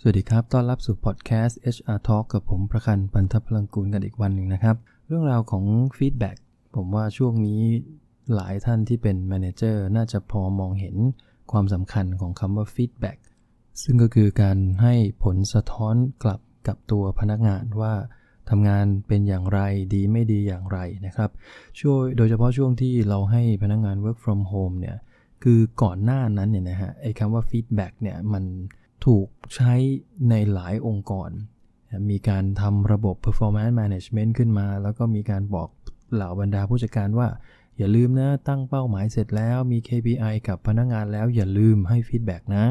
สวัสดีครับ ต้อนรับสู่พอดแคสต์ HR Talk กับผมประคันปันทพลังกูลกันอีกวันหนึ่งนะครับ เรื่องราวของฟีดแบ็กผมว่าช่วงนี้หลายท่านที่เป็นแมเนเจอร์น่าจะพอมองเห็นความสำคัญของคำว่าฟีดแบ็กซึ่งก็คือการให้ผลสะท้อนกลับกับตัวพนักงานว่าทำงานเป็นอย่างไรดีไม่ดีอย่างไรนะครับช่วยโดยเฉพาะช่วงที่เราให้พนักงาน work from home เนี่ยคือก่อนหน้านั้นเนี่ยนะฮะไอ้คำว่าฟีดแบ็กเนี่ยมัน ถูกใช้ในหลายองค์กร มีการทำระบบ performance management ขึ้นมา แล้วก็มีการบอกเหล่าบรรดาผู้จัดการว่า อย่าลืมนะตั้งเป้าหมายเสร็จแล้วมี KPI กับพนักงานแล้วอย่าลืมให้ฟีดแบ็กนะ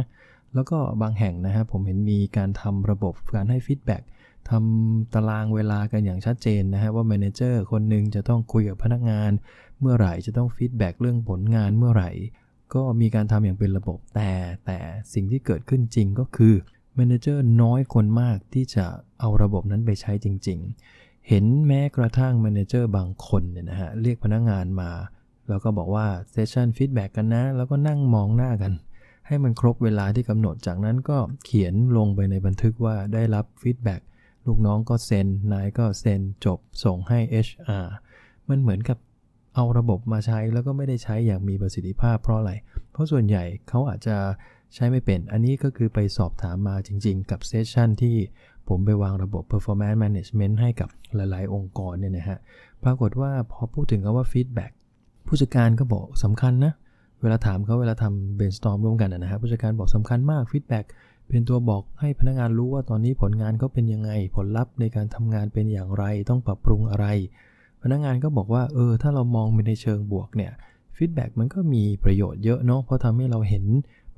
แล้วก็บางแห่งนะครับผมเห็นมีการทำระบบการให้ฟีดแบ็กทำตารางเวลากันอย่างชัดเจนนะฮะว่าแมเนเจอร์คนหนึ่งจะต้องคุยกับพนักงาน เมื่อไหร่จะต้องฟีดแบ็กเรื่องผลงานเมื่อไหร่ ก็มีการทำอย่างเป็นระบบแต่แต่สิ่งที่เกิดขึ้นจริงก็คือแมเนเจอร์น้อยคนมากที่จะเอาระบบนั้นไปใช้จริง ๆ เห็นแม้กระทั่งแมเนเจอร์บางคนเนี่ยนะฮะเรียกพนักงานมา แล้วก็บอกว่าเซสชันฟีดแบ็กกันนะ แล้วก็นั่งมองหน้ากัน ให้มันครบเวลาที่กำหนดจากนั้นก็เขียนลงไปในบันทึกว่าได้รับฟีดแบ็กลูกน้องก็เซ็นนายก็เซ็นจบส่งให้ HR มันเหมือนกับ เอาระบบมาใช้แล้วก็ไม่ได้ใช้อย่างมีประสิทธิภาพเพราะอะไร เพราะส่วนใหญ่เขาอาจจะใช้ไม่เป็น อันนี้ก็คือไปสอบถามมาจริง ๆ กับเซสชันที่ผมไปวางระบบ performance management ให้กับหลาย ๆ องค์กรเนี่ยนะฮะ ปรากฏว่าพอพูดถึงคำว่า feedback ผู้จัดการก็บอกสำคัญนะ เวลาถามเขาเวลาทำ brainstorm ร่วมกันนะฮะผู้จัดการบอกสำคัญมาก feedback เป็นตัวบอกให้พนักงานรู้ว่าตอนนี้ผลงานเขาเป็นยังไง ผลลัพธ์ในการทำงานเป็นอย่างไร ต้องปรับปรุงอะไร นักงานก็บอกว่าเออถ้าเรามองไปในเชิงบวกเนี่ยฟีดแบ็กมันก็มีประโยชน์เยอะเนาะเพราะทำให้เราเห็น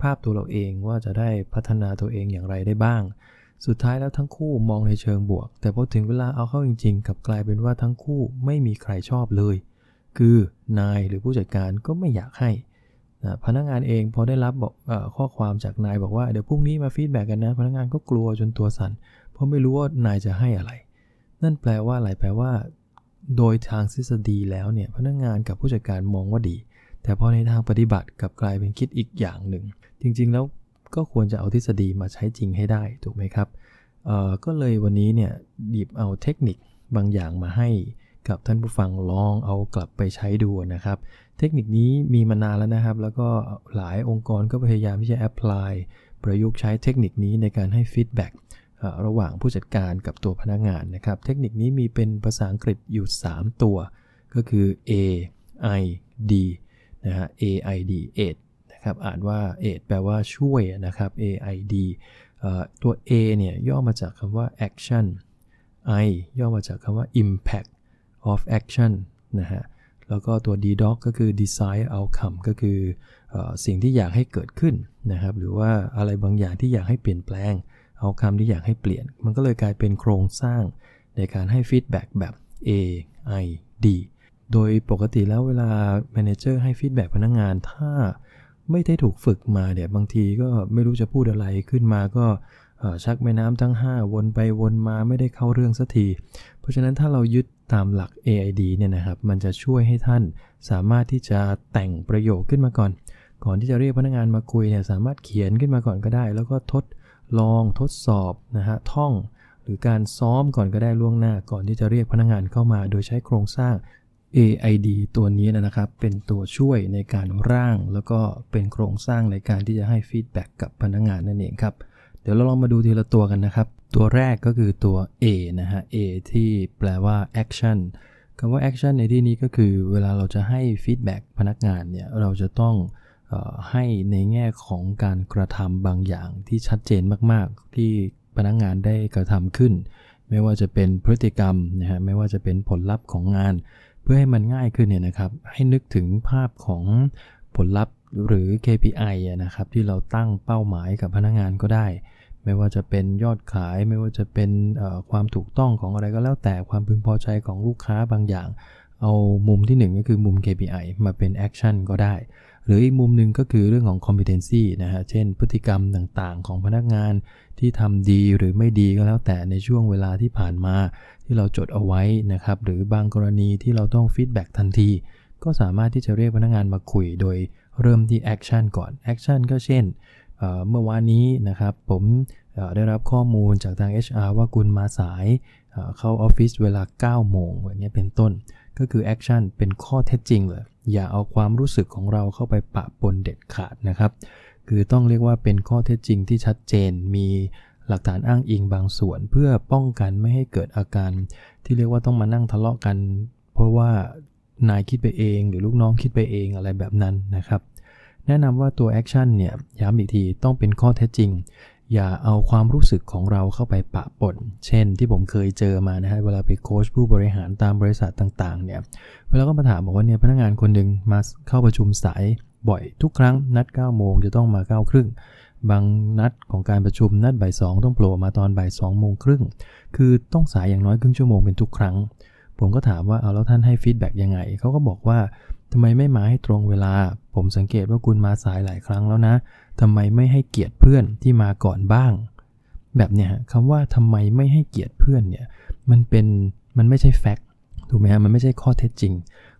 ภาพตัวเราเองว่าจะได้พัฒนาตัวเองอย่างไรได้บ้าง สุดท้ายแล้วทั้งคู่มองในเชิงบวก แต่พอถึงเวลาเอาเข้าจริงๆกับกลายเป็นว่าทั้งคู่ไม่มีใครชอบเลย คือนายหรือผู้จัดการก็ไม่อยากให้นะพนักงานเองพอได้รับบอกข้อความจากนายบอกว่าเดี๋ยวพรุ่งนี้มาฟีดแบ็กกันนะ พนักงานก็กลัวจนตัวสั่นเพราะไม่รู้ว่านายจะให้อะไร นั่นแปลว่าอะไรแปลว่า โดยทางทฤษฎีแล้วเนี่ยพนักงานกับผู้จัดการมองว่าดี แต่พอในทางปฏิบัติกับกลายเป็นคิดอีกอย่างหนึ่ง จริงๆแล้วก็ควรจะเอาทฤษฎีมาใช้จริงให้ได้ถูกไหมครับก็เลยวันนี้เนี่ยหยิบเอาเทคนิคบางอย่างมาให้กับท่านผู้ฟังลองเอากลับไปใช้ดูนะครับ เทคนิคนี้มีมานานแล้วนะครับ แล้วก็หลายองค์กรก็พยายามที่จะแอพพลายประยุกต์ใช้เทคนิคนี้ในการให้ฟีดแบ็ก ระหว่างผู้จัดการกับตัวพนักงานนะครับ เทคนิคนี้มีเป็นภาษาอังกฤษอยู่ 3 ตัว ก็คือ A I D นะฮะ A I D aid นะครับ อ่านว่า aid แปลว่าช่วยนะครับ A I D ตัว A เนี่ยย่อมาจากคำว่า action I ย่อมาจากคำว่า impact of action นะฮะ แล้วก็ตัว DDoc ก็คือ design outcome ก็คืออสิ่งที่อยากให้เกิดขึ้นนะครับ หรือว่าอะไรบางอย่างที่อยากให้เปลี่ยนแปลง outcome ที่อยากให้เปลี่ยน มันก็เลยกลายเป็นโครงสร้างในการให้ feedback แบบ A I D โดยปกติแล้วเวลา manager ให้ feedback พนักงงาน ถ้าไม่ได้ถูกฝึกมาเนี่ยบางทีก็ไม่รู้จะพูดอะไรขึ้นมาก็ชักแม่น้ำทั้ง 5 วนไปวนมาไม่ได้เข้าเรื่องสักที เพราะฉะนั้นถ้าเรายึดตามหลัก AID เนี่ยนะครับ มันจะช่วยให้ท่านสามารถที่จะแต่งประโยคขึ้นมาก่อน ก่อนที่จะเรียกพนักงานมาคุยเนี่ยสามารถเขียนขึ้นมาก่อนก็ได้ แล้วก็ทด ลองทดสอบนะฮะท่อง หรือการซ้อมก่อนก็ได้ล่วงหน้าก่อนที่จะเรียกพนักงานเข้ามา โดยใช้โครงสร้าง AID ตัวนี้นะครับ เป็นตัวช่วยในการร่าง แล้วก็เป็นโครงสร้างในการที่จะให้ฟีดแบ็กกับพนักงานนั่นเองครับ เดี๋ยวเราลองมาดูทีละตัวกันนะครับ ตัวแรกก็คือตัว A นะฮะ A ที่แปลว่า action คำว่า action ในที่นี้ก็คือเวลาเราจะให้ฟีดแบ็กพนักงานเนี่ย เราจะต้อง ให้ในแง่ของการกระทำบางอย่างที่ชัดเจนมากๆ ที่พนักงานได้กระทำขึ้น ไม่ว่าจะเป็นพฤติกรรมนะฮะไม่ว่าจะเป็นผลลัพธ์ของงาน เพื่อให้มันง่ายขึ้นเนี่ยนะครับให้นึกถึงภาพของผลลัพธ์หรือ KPI นะครับที่เราตั้งเป้าหมายกับพนักงานก็ได้ ไม่ว่าจะเป็นยอดขาย ไม่ว่าจะเป็นความถูกต้องของอะไรก็แล้วแต่ความพึงพอใจของลูกค้าบางอย่าง เอามุมที่ 1 ก็คือมุม KPI มาเป็น Action ก็ได้ หรืออีกมุมหนึ่งก็คือเรื่องของ Competency นะฮะ เช่น พฤติกรรมต่างๆ ของพนักงานที่ทำดีหรือไม่ดีก็แล้วแต่ในช่วงเวลาที่ผ่านมา ที่เราจดเอาไว้นะครับ หรือบางกรณีที่เราต้องฟีดแบ็กทันที ก็สามารถที่จะเรียกพนักงานมาคุยโดยเริ่มที่แอคชั่นก่อนแอคชั่นก็เช่นเมื่อวานนี้นะครับผมได้รับข้อมูลจากทาง HR ว่าคุณมาสายเข้าออฟฟิศเวลา 9 โมงแบบนี้เป็นต้น ก็คือแอคชั่นเป็นข้อเท็จจริงเลย อย่าเอาความรู้สึกของเราเข้าไปปะปนเด็ดขาดนะครับ คือต้องเรียกว่าเป็นข้อเท็จจริงที่ชัดเจน มีหลักฐานอ้างอิงบางส่วน เพื่อป้องกันไม่ให้เกิดอาการ ที่เรียกว่าต้องมานั่งทะเลาะกัน เพราะว่านายคิดไปเองหรือลูกน้องคิดไปเองอะไรแบบนั้นนะครับ แนะนำว่าตัวแอคชั่นเนี่ยย้ำอีกทีต้องเป็นข้อเท็จจริง อย่าเอาความรู้สึกของเราเข้าไปปะปน เช่นที่ผมเคยเจอมานะฮะ เวลาไปโค้ชผู้บริหารตามบริษัทต่างๆ เนี่ย เวลาก็มาถามบอกว่าเนี่ยพนักงานคนหนึ่งมาเข้าประชุมสายบ่อยทุกครั้งนัด 9 โมงจะต้องมา9ครึ่ง บางนัดของการประชุมนัดบ่ายสองต้องโผล่มาตอนบ่ายสองโมงครึ่ง คือต้องสายอย่างน้อยครึ่งชั่วโมงเป็นทุกครั้ง ผมก็ถามว่าเอาแล้วท่านให้ฟีดแบ็กยังไง เขาก็บอกว่า ทำไมไม่มาให้ตรงเวลา ผมสังเกตว่าคุณมาสายหลายครั้งแล้วนะทำไมไม่ให้เกียรติเพื่อนที่มาก่อนบ้าง แบบเนี้ยคำว่าทำไมไม่ให้เกียรติเพื่อนเนี่ย มันเป็น มันไม่ใช่แฟกต์ถูกไหมฮะ มันไม่ใช่ข้อเท็จจริง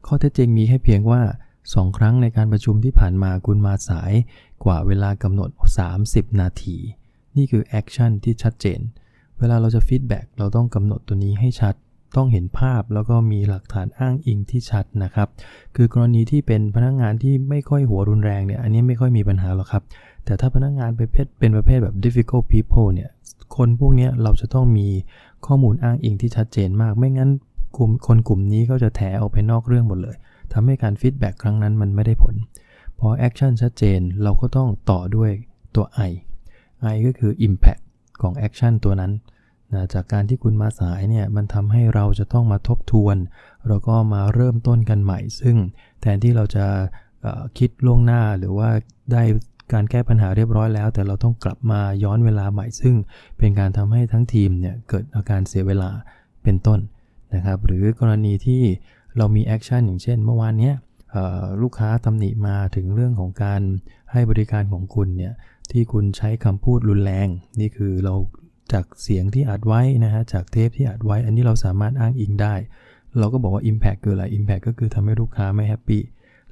ข้อเท็จจริงมีแค่เพียงว่า2ครั้งในการประชุมที่ผ่านมาคุณมาสายกว่าเวลากำหนด 30 นาที นี่คือแอคชั่นที่ชัดเจน เวลาเราจะฟีดแบ็กเราต้องกำหนดตัวนี้ให้ชัด ต้องเห็นภาพแล้วก็มีหลักฐานอ้างอิงที่ชัดนะครับ คือกรณีที่เป็นพนักงงานที่ไม่ค่อยหัวรุนแรงเนี่ยอันนี้ไม่ค่อยมีปัญหาหรอกครับ แต่ถ้าพนักงงานประเภทเป็นประเภทแบบ difficult people เนี่ยคนพวกนี้เราจะต้องมีข้อมูลอ้างอิงที่ชัดเจนมาก ไม่งั้นกลุ่มคนกลุ่มนี้ก็จะแถออกไปนอกเรื่องหมดเลยทำให้การฟีดแบ็กครั้งนั้นมันไม่ได้ผล พอแอคชั่นชัดเจนเราก็ต้องต่อด้วยตัว I I ก็คือ impact ของแอคชั่นตัวนั้น นะจากการที่คุณมาสายเนี่ยมันทำให้เราจะต้องมาทบทวน แล้วก็มาเริ่มต้นกันใหม่ ซึ่งแทนที่เราจะคิดล่วงหน้าหรือว่าได้การแก้ปัญหาเรียบร้อยแล้ว แต่เราต้องกลับมาย้อนเวลาใหม่ ซึ่งเป็นการทำให้ทั้งทีมเนี่ยเกิดอาการเสียเวลาเป็นต้นนะครับหรือกรณีที่เรามีแอคชั่นอย่างเช่น เมื่อวานเนี้ยลูกค้าตำหนิมาถึงเรื่องของการให้บริการของคุณเนี่ยที่คุณใช้คำพูดรุนแรง นี่คือเรา จากเสียงที่อัดไว้นะฮะจากเทปที่อัดไว้ อันนี้เราสามารถอ้างอิงได้ เราก็บอกว่า Impact คืออะไร Impact ก็คือทำให้ลูกค้าไม่แฮปปี้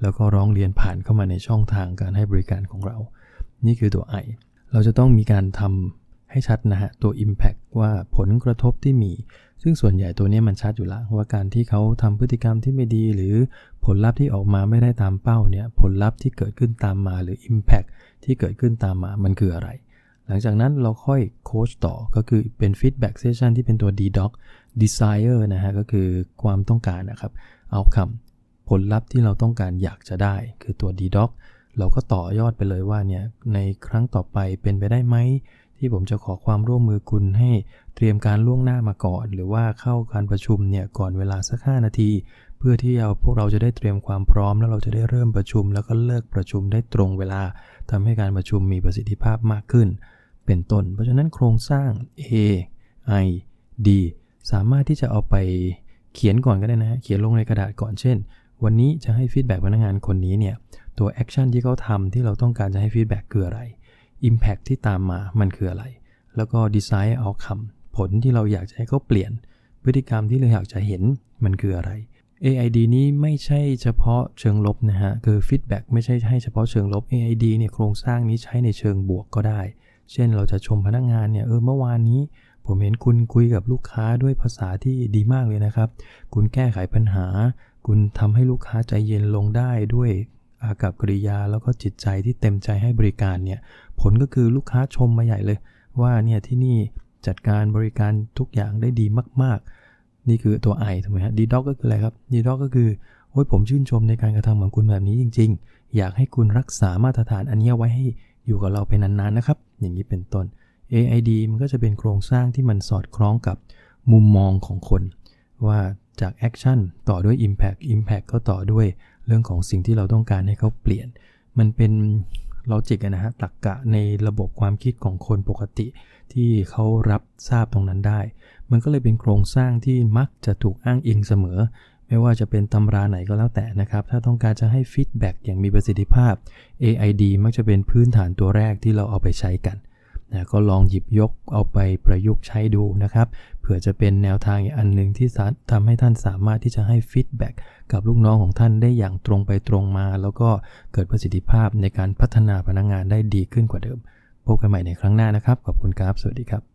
แล้วก็ร้องเรียนผ่านเข้ามาในช่องทางการให้บริการของเรา นี่คือตัว I เราจะต้องมีการทำให้ชัดนะฮะตัว Impact ว่าผลกระทบที่มี ซึ่งส่วนใหญ่ตัวนี้มันชัดอยู่แล้วว่าการที่เขาทำพฤติกรรมที่ไม่ดี หรือผลลัพธ์ที่ออกมาไม่ได้ตามเป้าเนี่ยผลลัพธ์ที่เกิดขึ้นตามมาหรือ Impact ที่เกิดขึ้นตามมามันคืออะไร หลังจากนั้นเราค่อยโค้ชต่อก็คือเป็นฟีดแบ็กเซสชันที่เป็นตัว DDoc desire นะฮะก็คือความต้องการนะครับเอาคำผลลัพธ์ที่เราต้องการอยากจะได้ คือตัว DDoc เราก็ต่อยอดไปเลยว่าเนี่ยในครั้งต่อไปเป็นไปได้ไหม ที่ผมจะขอความร่วมมือคุณให้เตรียมการล่วงหน้ามาก่อน หรือว่าเข้าการประชุมเนี่ยก่อนเวลาสัก 5 นาที เพื่อที่เราพวกเราจะได้เตรียมความพร้อม แล้วเราจะได้เริ่มประชุม แล้วก็เลิกประชุมได้ตรงเวลาทำให้การประชุมมีประสิทธิภาพมากขึ้น เป็นต้น เพราะฉะนั้นโครงสร้าง A I D สามารถที่จะเอาไปเขียนก่อนก็ได้นะเขียนลงในกระดาษก่อนเช่น วันนี้จะให้ฟีดแบ็กพนักงานคนนี้เนี่ยตัวแอคชั่นที่เขาทำที่เราต้องการจะให้ฟีดแบ็กคืออะไร Impact ที่ตามมามันคืออะไร แล้วก็ดีไซน์เอาคำผลที่เราอยากจะให้เขาเปลี่ยน พฤติกรรมที่เราอยากจะเห็นมันคืออะไร AID นี้ไม่ใช่เฉพาะเชิงลบนะฮะ คือฟีดแบ็กไม่ใช่ให้เฉพาะเชิงลบ AID เนี่ยโครงสร้างนี้ใช้ในเชิงบวกก็ได้ เช่นเราจะชมพนักงานเนี่ยเออเมื่อวานนี้ ผมเห็นคุณคุยกับลูกค้าด้วยภาษาที่ดีมากเลยนะครับ คุณแก้ไขปัญหา คุณทำให้ลูกค้าใจเย็นลงได้ด้วยอากับกริยาแล้วก็จิตใจที่เต็มใจให้บริการเนี่ยผลก็คือลูกค้าชมมาใหญ่เลย ว่าเนี่ยที่นี่จัดการบริการทุกอย่างได้ดีมาก ๆ นี่คือตัวไอถูกไหมฮะดีด็อกก็คืออะไรครับดีด็อกก็คือโอ้ยผมชื่นชมในการกระทำของคุณแบบนี้จริง ๆ อยากให้คุณรักษามาตรฐานอันนี้ไว้ให้อยู่กับเราไปนานๆนะครับ อย่างนี้เป็นต้น AID มันก็จะเป็นโครงสร้างที่มันสอดคล้องกับมุมมองของคน ว่าจากแอคชั่นต่อด้วย Impact Impact ก็ต่อด้วยเรื่องของสิ่งที่เราต้องการให้เขาเปลี่ยน มันเป็นลอจิกนะฮะตรรกกะในระบบความคิดของคนปกติ ที่เขารับทราบตรงนั้นได้ มันก็เลยเป็นโครงสร้างที่มักจะถูกอ้างอิงเสมอ ไม่ว่าจะเป็นตำราไหนก็แล้วแต่นะครับ ถ้าต้องการจะให้ฟีดแบ็กอย่างมีประสิทธิภาพ AID มักจะเป็นพื้นฐานตัวแรกที่เราเอาไปใช้กันนะก็ลองหยิบยกเอาไปประยุกต์ใช้ดูนะครับ เผื่อจะเป็นแนวทางอีกอันหนึ่งที่ทำให้ท่านสามารถที่จะให้ฟีดแบ็กกับลูกน้องของท่านได้อย่างตรงไปตรงมา แล้วก็เกิดประสิทธิภาพในการพัฒนาพนักงงานได้ดีขึ้นกว่าเดิม พบกันใหม่ในครั้งหน้านะครับ ขอบคุณครับ สวัสดีครับ